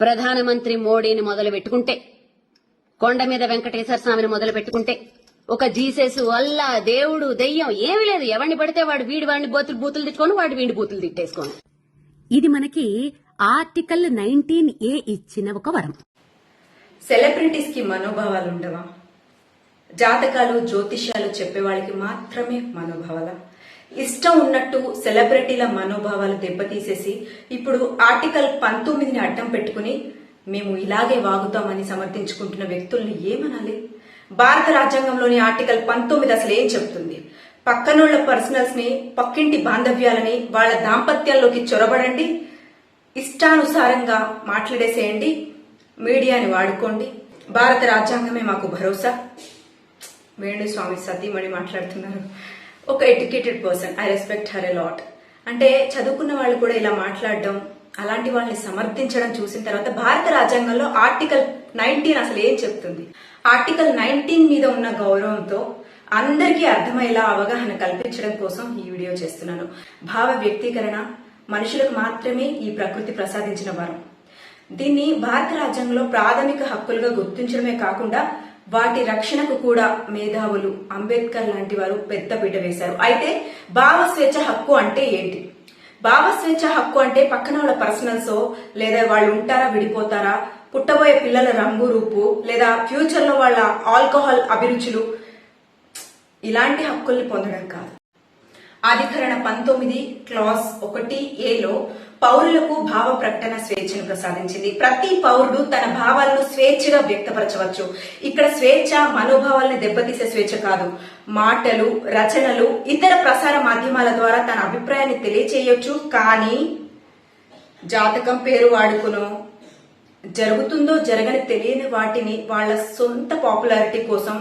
ప్రధానమంత్రి మోడీని మొదలు పెట్టుకుంటే కొండ మీద వెంకటేశ్వర స్వామిని మొదలు పెట్టుకుంటే ఒక జీసస్ అల్లా దేవుడు దెయ్యం ఏమీ లేదు. ఎవరిని పడితే వాడు వీడి వాడిని బూతులు బూతులు తిట్టుకొని వాడు వీడి బూతులు తిట్టేసుకోను. ఇది మనకి ఆర్టికల్ నైన్టీన్ ఏ ఇచ్చిన ఒక వరం. సెలబ్రిటీస్కి మనోభావాలు ఉండవా? జాతకాలు జ్యోతిష్యాలు చెప్పే వాళ్ళకి మాత్రమే మనోభావాల? ఇష్టం ఉన్నట్టు సెలబ్రిటీల మనోభావాలు దెబ్బతీసేసి ఇప్పుడు ఆర్టికల్ పంతొమ్మిదిని అడ్డం పెట్టుకుని మేము ఇలాగే వాగుతామని సమర్థించుకుంటున్న వ్యక్తుల్ని ఏమనాలి? భారత రాజ్యాంగంలోని ఆర్టికల్ పంతొమ్మిది అసలు ఏం చెప్తుంది? పక్కనోళ్ళ పర్సనల్స్ని పక్కింటి బాంధవ్యాలని వాళ్ళ దాంపత్యాల్లోకి చొరబడండి ఇష్టానుసారంగా మాట్లాడేసేయండి మీడియాని వాడుకోండి. భారత రాజ్యాంగమే మాకు భరోసా. వేణుస్వామి సతీమణి మాట్లాడుతున్నారు. ఒక educated person I respect her a lot అంటే చదువుకున్న వాళ్ళు కూడా ఇలా మాట్లాడడం అలాంటి వాళ్ళని సమర్థించడం చూసిన తర్వాత భారత రాజ్యాంగంలో ఆర్టికల్ నైన్టీన్ అసలు ఏం చెప్తుంది? ఆర్టికల్ నైన్టీన్ మీద ఉన్న గౌరవంతో అందరికీ అర్థమయ్యేలా అవగాహన కల్పించడం కోసం ఈ వీడియో చేస్తున్నాను. భావ వ్యక్తీకరణ మనుషులకు మాత్రమే ఈ ప్రకృతి ప్రసాదించిన వరం. దీన్ని భారత రాజ్యాంగంలో ప్రాథమిక హక్కులుగా గుర్తించడమే కాకుండా వాటి రక్షణకు కూడా మేధావులు అంబేద్కర్ లాంటి వారు పెద్ద పీట వేశారు. అయితే భావ స్వేచ్ఛ హక్కు అంటే ఏంటి? భావ స్వేచ్ఛ హక్కు అంటే పక్కన వాళ్ళ పర్సనల్సో లేదా వాళ్ళు ఉంటారా విడిపోతారా పుట్టబోయే పిల్లల రంగు రూపు లేదా ఫ్యూచర్లో వాళ్ళ ఆల్కహాల్ అభిరుచులు ఇలాంటి హక్కుల్ని పొందడం కాదు. ఆధికరణ పంతొమ్మిది క్లాస్ ఒకటి ఏలో పౌరులకు భావ ప్రకటన స్వేచ్ఛను ప్రసాదించింది. ప్రతి పౌరుడు తన భావాలను స్వేచ్ఛగా వ్యక్తపరచవచ్చు. ఇక్కడ స్వేచ్ఛ మనోభావాలను దెబ్బతీసే స్వేచ్ఛ కాదు. మాటలు రచనలు ఇతర ప్రసార మాధ్యమాల ద్వారా తన అభిప్రాయాన్ని తెలియచేయొచ్చు. కానీ జాతకం పేరు వాడుకునో జరుగుతుందో జరగని తెలియని వాటిని వాళ్ళ సొంత పాపులారిటీ కోసం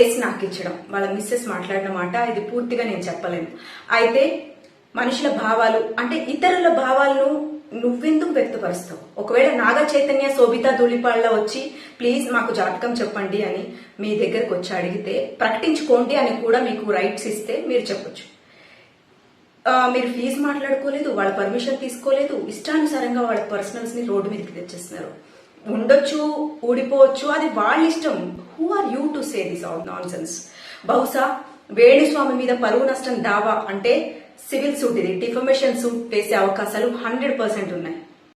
ఎస్ నాకు ఇచ్చడం వాళ్ళ మిస్సెస్ మాట్లాడిన మాట ఇది పూర్తిగా నేను చెప్పలేను. అయితే మనుషుల భావాలు అంటే ఇతరుల భావాలను నువ్వెందుకు వ్యక్తపరుస్తావు? ఒకవేళ నాగ చైతన్య శోభిత ధూళిపాళ్ళ వచ్చి ప్లీజ్ మాకు జాతకం చెప్పండి అని మీ దగ్గరకు వచ్చి అడిగితే ప్రకటించుకోండి అని కూడా మీకు రైట్స్ ఇస్తే మీరు చెప్పొచ్చు. మీరు ఫీజు మాట్లాడుకోలేదు వాళ్ళ పర్మిషన్ తీసుకోలేదు ఇష్టానుసారంగా వాళ్ళ పర్సనల్స్ని రోడ్డు మీదకి తెచ్చేస్తున్నారు. ఉండొచ్చు ఊడిపోవచ్చు అది వాళ్ళ ఇష్టం. Who are you to say this all nonsense బహుశా వేణుస్వామి మీద పరువు నష్టం దావా అంటే సివిల్ సూట్ ఇది డిఫర్మేషన్ సూట్ వేసే అవకాశాలు హండ్రెడ్ పర్సెంట్ ఉన్నాయి.